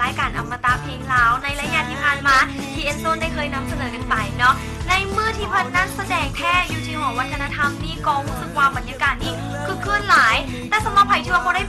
รายการอมตะเพลงลาวในระยะที่ผ่านมาที่เอ็นโซนได้เคยนำเสนอกันไปเนาะในเมื่อที่เพันนั้นแสดงแท้อยู่ที่หอวัฒนธรรมนี่กองรู้สึกว่าบรรยากาศนี่คือคลื่นหลาย แต่สำหรับใครที่ว่าได้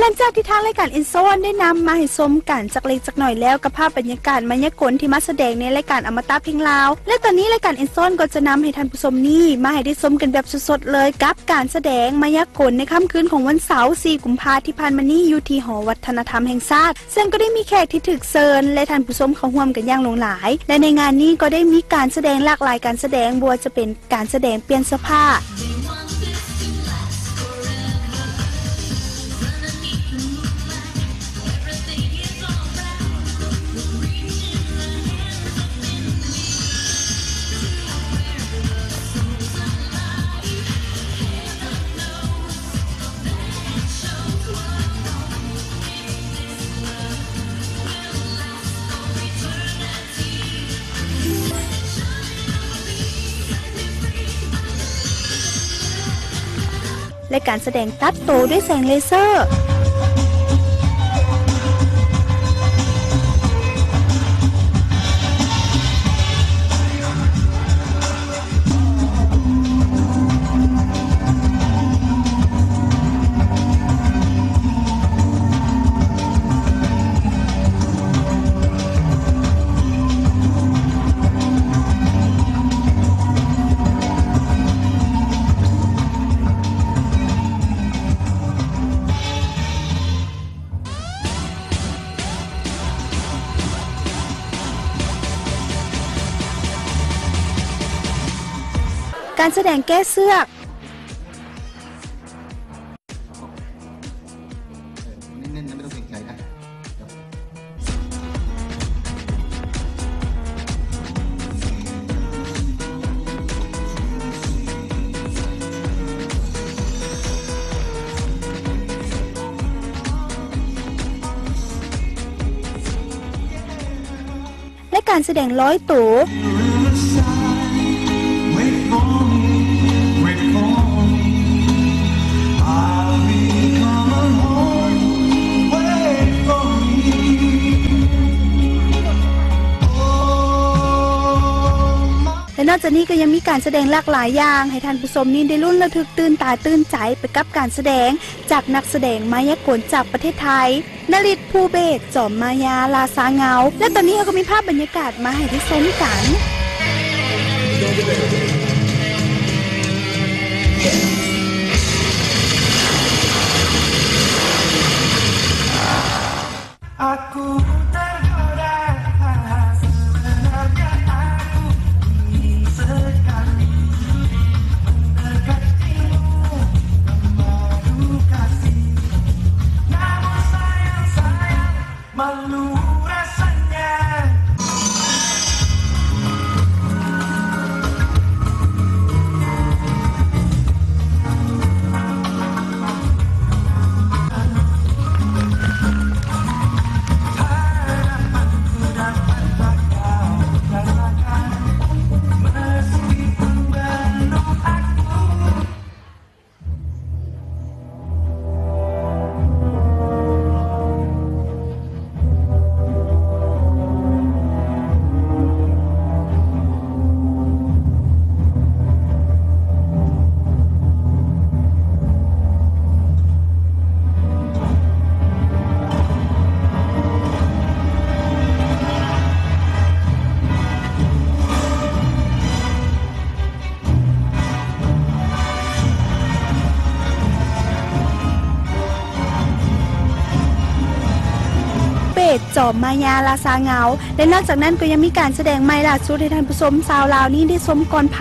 หลังจากที่ทางรายการอินโซนได้นำมาให้ชมกันจากเล็กจากหน่อยแล้วกับภาพบรรยากาศมายากลที่มาแสดงในรายการอมตะเพลงลาว และตอนนี้รายการอินโซนก็จะนำให้ท่านผู้ชมนี่มาให้ได้ชมกันแบบสดๆเลยกับการแสดงมายากลในค่ำคืนของวันเสาร์4กุมภาที่ผ่านมานี้อยู่ที่หอวัฒนธรรมแห่งชาติซึ่งก็ได้มีแขกที่ถึกเชิญและท่านผู้ชมเขาร่วมกันอย่างหลงหลาย และในงานนี้ก็ได้มีการแสดงหลากหลายการแสดงบัวจะเป็นการแสดงเปลี่ยนเสื้อผ้า และการแสดงตัดโตด้วยแสงเลเซอร์ การแสดงแก้เสื้อกเน้นๆนะไม่ต้องเกรงใจนะและการแสดงร้อยตั และนอกจากนี้ก็ยังมีการแสดงหลากหลายอย่าง ให้ท่านผู้ชมนี่ได้รุ่นระทึกตื่นตาตื่นใจไปกับการแสดง จากนักแสดงมายากลจากประเทศไทยนลิตภูเบศจอมมายาลาซาเงา และตอนนี้เราก็มีภาพบรรยากาศมาให้ได้ชมกัน Aku เบสจอมมายาลาซาเงา และนอกจากนั้นก็ยังมีการแสดงไม้ล่าสุดให้ท่านผู้ชมชาวลาวนี้ได้ชมก่อนไผ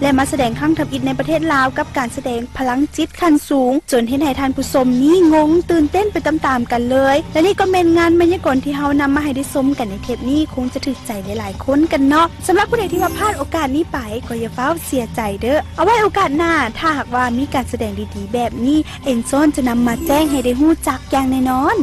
และมาแสดงครั้งทำอิฐในประเทศลาวกับการแสดงพลังจิตขั้นสูง จนที่ให้ท่านผู้ชมนี้งง ตื่นเต้นไปตามๆกันเลย และนี่ก็เป็นงานบรรยากาศที่เฮานำมาให้ได้ชมกันในเทปนี้คงจะถึกใจหลายๆคนกันเนาะสำหรับผู้ใดที่ว่าพลาดโอกาสนี้ไปก็อย่าเฝ้าเสียใจเด้อเอาไว้โอกาสหน้าถ้าหากว่ามีการแสดงดีๆ แบบนี้เอ็นซอนจะนำมาแจ้งให้ได้ฮู้จักอย่างแน่นอน